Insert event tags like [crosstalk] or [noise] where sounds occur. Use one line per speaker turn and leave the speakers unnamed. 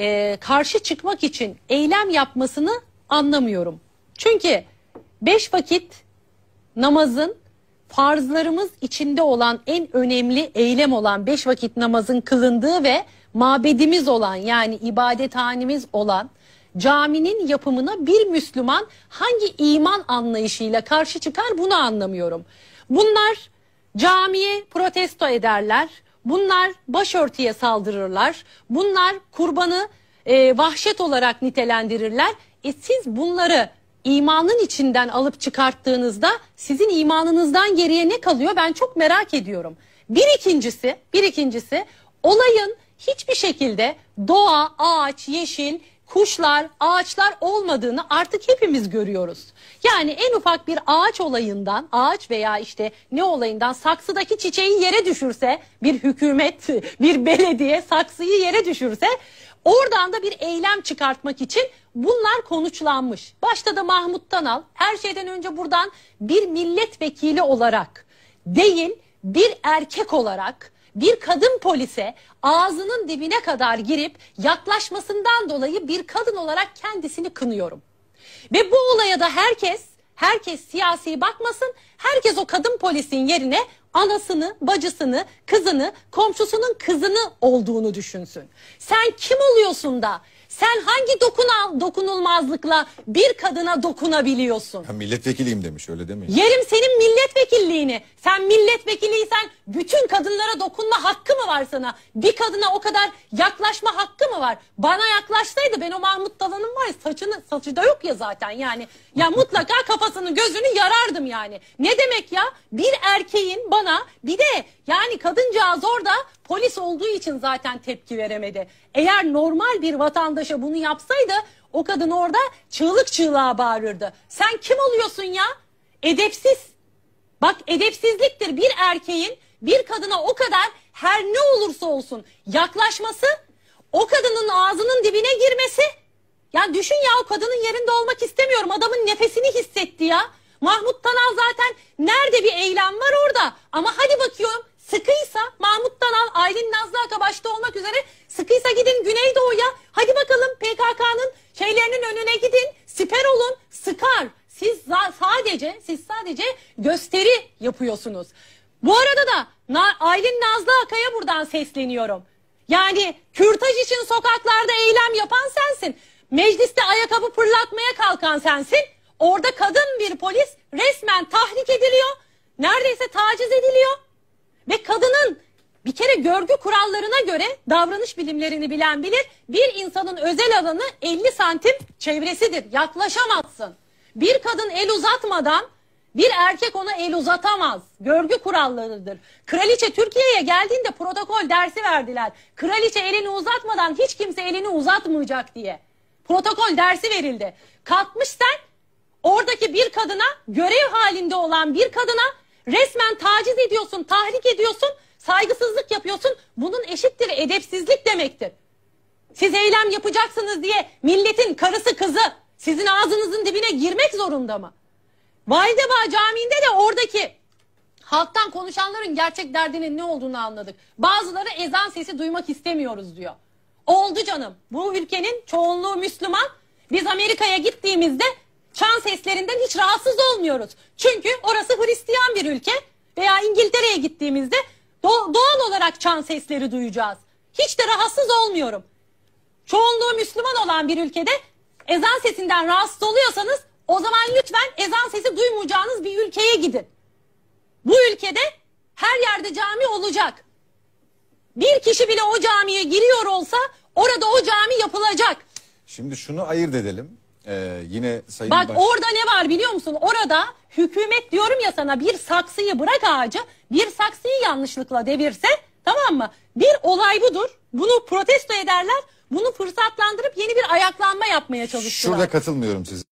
e, karşı çıkmak için eylem yapmasını anlamıyorum. Çünkü beş vakit namazın farzlarımız içinde olan en önemli eylem olan beş vakit namazın kılındığı ve mabedimiz olan yani ibadethanemiz olan caminin yapımına bir Müslüman hangi iman anlayışıyla karşı çıkar bunu anlamıyorum. Bunlar camiye protesto ederler. Bunlar başörtüye saldırırlar. Bunlar kurbanı e, vahşet olarak nitelendirirler. E siz bunları imanın içinden alıp çıkarttığınızda sizin imanınızdan geriye ne kalıyor ben çok merak ediyorum. Bir ikincisi, bir ikincisi olayın hiçbir şekilde doğa, ağaç, yeşil, kuşlar, ağaçlar olmadığını artık hepimiz görüyoruz. Yani en ufak bir ağaç olayından, ağaç veya işte ne olayından saksıdaki çiçeği yere düşürse, bir hükümet, [laughs] bir belediye saksıyı yere düşürse oradan da bir eylem çıkartmak için bunlar konuşlanmış. Başta da Mahmut Tanal her şeyden önce buradan bir milletvekili olarak değil bir erkek olarak bir kadın polise ağzının dibine kadar girip yaklaşmasından dolayı bir kadın olarak kendisini kınıyorum. Ve bu olaya da herkes, herkes siyasi bakmasın, herkes o kadın polisin yerine anasını, bacısını, kızını, komşusunun kızını olduğunu düşünsün. Sen kim oluyorsun da sen hangi dokuna, dokunulmazlıkla bir kadına dokunabiliyorsun?
Ha, milletvekiliyim demiş öyle demeyin.
Yerim senin milletvekilliğini. Sen milletvekiliysen bütün kadınlara dokunma hakkı mı var sana? Bir kadına o kadar yaklaşma hakkı mı var? Bana yaklaşsaydı ben o Mahmut Dalan'ın var ya saçını, saçı da yok ya zaten yani. Ya [laughs] mutlaka kafasını gözünü yarardım yani. Ne demek ya? Bir erkeğin bana bir de yani kadıncağız orada polis olduğu için zaten tepki veremedi. Eğer normal bir vatandaşa bunu yapsaydı o kadın orada çığlık çığlığa bağırırdı. Sen kim oluyorsun ya? Edepsiz. Bak edepsizliktir bir erkeğin bir kadına o kadar her ne olursa olsun yaklaşması, o kadının ağzının dibine girmesi. Ya düşün ya o kadının yerinde olmak istemiyorum. Adamın nefesini hissetti ya. Mahmut Tanal zaten nerede bir eylem var orada. Ama hadi bakıyorum sıkıysa Mahmut Tanal, Aylin Nazlı Aka başta olmak üzere sıkıysa gidin Güneydoğu'ya. Hadi bakalım PKK'nın şeylerinin önüne gidin. Siper olun, sıkar. Siz sadece siz sadece gösteri yapıyorsunuz. Bu arada da Na Aylin Nazlı Aka'ya buradan sesleniyorum. Yani kürtaj için sokaklarda eylem yapan sensin. Mecliste ayakkabı fırlatmaya kalkan sensin. Orada kadın bir polis resmen tahrik ediliyor. Neredeyse taciz ediliyor. Ve kadının bir kere görgü kurallarına göre davranış bilimlerini bilen bilir. Bir insanın özel alanı 50 santim çevresidir. Yaklaşamazsın. Bir kadın el uzatmadan bir erkek ona el uzatamaz. Görgü kurallarıdır. Kraliçe Türkiye'ye geldiğinde protokol dersi verdiler. Kraliçe elini uzatmadan hiç kimse elini uzatmayacak diye. Protokol dersi verildi. Kalkmış sen oradaki bir kadına görev halinde olan bir kadına resmen taciz ediyorsun, tahrik ediyorsun, saygısızlık yapıyorsun. Bunun eşittir edepsizlik demektir. Siz eylem yapacaksınız diye milletin karısı kızı sizin ağzınızın dibine girmek zorunda mı? Validebağ Camii'nde de oradaki halktan konuşanların gerçek derdinin ne olduğunu anladık. Bazıları ezan sesi duymak istemiyoruz diyor. Oldu canım. Bu ülkenin çoğunluğu Müslüman. Biz Amerika'ya gittiğimizde çan seslerinden hiç rahatsız olmuyoruz. Çünkü orası Hristiyan bir ülke veya İngiltere'ye gittiğimizde doğal olarak çan sesleri duyacağız. Hiç de rahatsız olmuyorum. Çoğunluğu Müslüman olan bir ülkede ezan sesinden rahatsız oluyorsanız o zaman lütfen ezan sesi duymayacağınız bir ülkeye gidin. Bu ülkede her yerde cami olacak. Bir kişi bile o camiye giriyor olsa orada o cami yapılacak.
Şimdi şunu ayırt edelim. Ee, yine Sayın
Bak
Baş...
orada ne var biliyor musun? Orada hükümet diyorum ya sana bir saksıyı bırak ağacı bir saksıyı yanlışlıkla devirse tamam mı? Bir olay budur. Bunu protesto ederler. Bunu fırsatlandırıp yeni bir ayaklanma yapmaya çalıştılar.
Şurada katılmıyorum size.